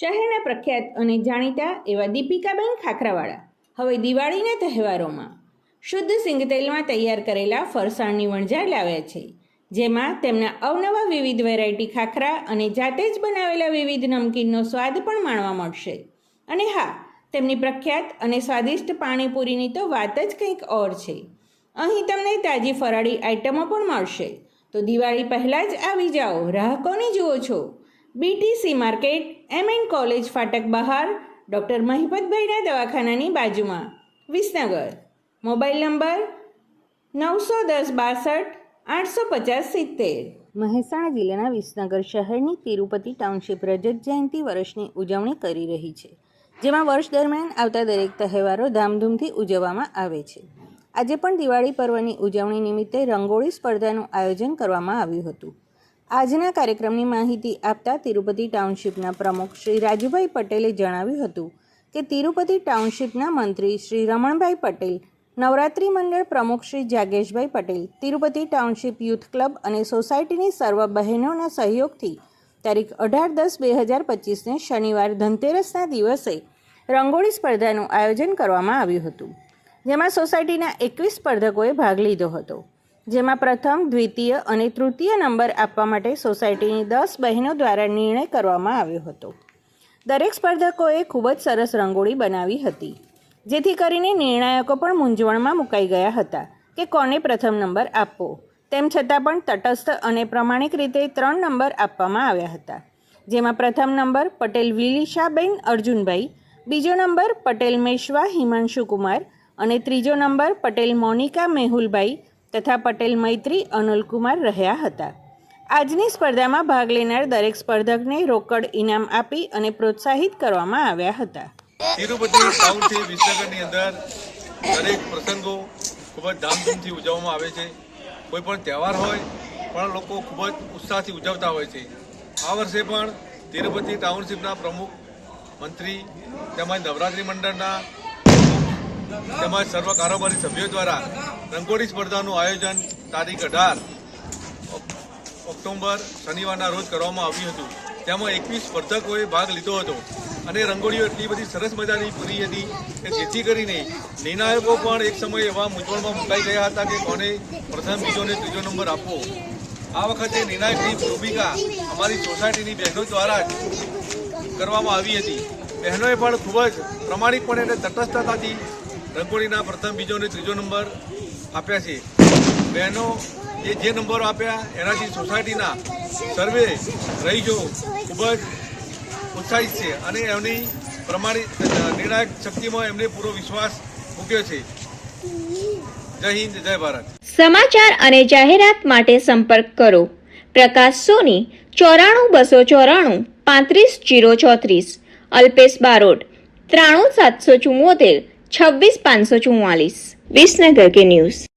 શહેરના પ્રખ્યાત અને જાણીતા એવા દીપિકાબેન ખાખરાવાળા. હવે દિવાળીના તહેવારોમાં શુદ્ધ સિંગતેલમાં તૈયાર કરેલા ફરસાણની વણઝાર લાવ્યા છે. જેમાં તેમના અવનવા વિવિધ વેરાયટી ખાખરા અને જાતે જ બનાવેલા વિવિધ નમકીનનો સ્વાદ પણ માણવા મળશે. અને હા, તેમની પ્રખ્યાત અને સ્વાદિષ્ટ પાણીપુરીની તો વાત જ કંઈક ઓર છે. અહીં તમને તાજી ફરાળી આઇટમો પણ મળશે. તો દિવાળી પહેલાં જ આવી જાઓ, રાહ કોની જુઓ છો? BTC market M N college ફાટક બહાર, ડૉક્ટર મહિપતભાઈના દવાખાનાની બાજુમાં, વિસનગર. મોબાઈલ નંબર નવસો દસ બાસઠ આઠસો પચાસ સિત્તેર. મહેસાણા જિલ્લાના વિસનગર શહેરની તિરુપતિ ટાઉનશીપ રજત જયંતિ વર્ષની ઉજવણી કરી રહી છે, જેમાં વર્ષ દરમિયાન આવતા દરેક તહેવારો ધામધૂમથી ઉજવવામાં આવે છે. આજે પણ દિવાળી પર્વની ઉજવણી નિમિત્તે રંગોળી સ્પર્ધાનું આયોજન કરવામાં આવ્યું હતું. આજના કાર્યક્રમની માહિતી આપતા તિરુપતિ ટાઉનશીપના પ્રમુખ શ્રી રાજુભાઈ પટેલે જણાવ્યું હતું કે તિરુપતિ ટાઉનશીપના મંત્રી શ્રી રમણભાઈ પટેલ નવરાત્રિ મંડળ પ્રમુખ Shri જાગેશભાઈ Patel, Tirupati township youth club અને સોસાયટીની સર્વ બહેનોના સહયોગથી તારીખ અઢાર દસ બે હજાર પચીસને શનિવાર ધનતેરસના દિવસે રંગોળી સ્પર્ધાનું આયોજન કરવામાં આવ્યું હતું. જેમાં સોસાયટીના એકવીસ સ્પર્ધકોએ ભાગ લીધો હતો. જેમાં પ્રથમ, દ્વિતીય અને તૃતીય નંબર આપવા માટે સોસાયટીની દસ બહેનો દ્વારા નિર્ણય કરવામાં આવ્યો હતો. દરેક સ્પર્ધકોએ ખૂબ જ સરસ રંગોળી બનાવી હતી. જેથી કરીને નિર્ણાયકો પણ મૂંઝવણમાં મુકાઈ ગયા હતા કે કોને પ્રથમ નંબર આપવો. તેમ છતાં પણ તટસ્થ અને પ્રમાણિક રીતે ત્રણ નંબર આપવામાં આવ્યા હતા. જેમાં પ્રથમ નંબર પટેલ વિલિશાબેન અર્જુનભાઈ, બીજો નંબર પટેલ મેશવા હિમાંશુ કુમાર અને ત્રીજો નંબર પટેલ મોનિકા મેહુલભાઈ તથા પટેલ મૈત્રી અનુલકુમાર રહ્યા હતા. આજની સ્પર્ધામાં ભાગ લેનાર દરેક સ્પર્ધકને રોકડ ઇનામ આપી અને પ્રોત્સાહિત કરવામાં આવ્યા હતા. તિરુપતિ ટાઉનથી વિસનગરની અંદર દરેક પ્રસંગો ખૂબ જ ધામધૂમથી ઉજવવામાં આવે છે. કોઈ પણ તહેવાર હોય, પણ લોકો ખૂબ જ ઉત્સાહથી ઉજવતા હોય છે. આ વર્ષે પણ તિરુપતિ ટાઉનશીપના પ્રમુખ મંત્રી તેમજ નવરાત્રિ મંડળના તેમજ સર્વ કારોબારી સભ્યો દ્વારા રંગોળી સ્પર્ધાનું આયોજન તારીખ અઢાર ઓક્ટોબર શનિવારના રોજ કરવામાં આવ્યું હતું. તેમાં એકવીસ સ્પર્ધકોએ ભાગ લીધો હતો. અને રંગોળીઓ એટલી બધી સરસ મજાની પૂરી હતી કે જેથી કરીને નિર્ણાયકો પણ એક સમયે એવા મૂંઝવણમાં મુકાઈ ગયા હતા કે કોને પ્રથમ, બીજો અને ત્રીજો નંબર આપવો. આ વખતે નિર્ણાયકની ભૂમિકા અમારી સોસાયટીની બહેનો દ્વારા જ કરવામાં આવી હતી. બહેનોએ પણ ખૂબ જ પ્રમાણિકપણે અને તટસ્થતાથી રંગોળીના પ્રથમ, બીજો અને ત્રીજો નંબર આપ્યા છે. બહેનો એ જે નંબરો આપ્યા, એનાથી સોસાયટીના સર્વે રહીજો ખૂબ જ ઉત્સાહિત છે અને એમની પ્રમાણિત નિર્ણાયક શક્તિમાં એમને પૂરો વિશ્વાસ મૂક્યો છે. જય હિન્દ, જય ભારત. સમાચાર અને જાહેરાત માટે સંપર્ક કરો. પ્રકાશ સોની, ચોરાણું બસો ચોરાણું, પાંત્રીસ જીરો ચોત્રીસ. અલ્પેશ બારોટ, ત્રાણું સાતસો ચુમ્મોતેર છવ્વીસ પાંચસો ચુમ્માલીસ વિસનગર કે ન્યૂઝ.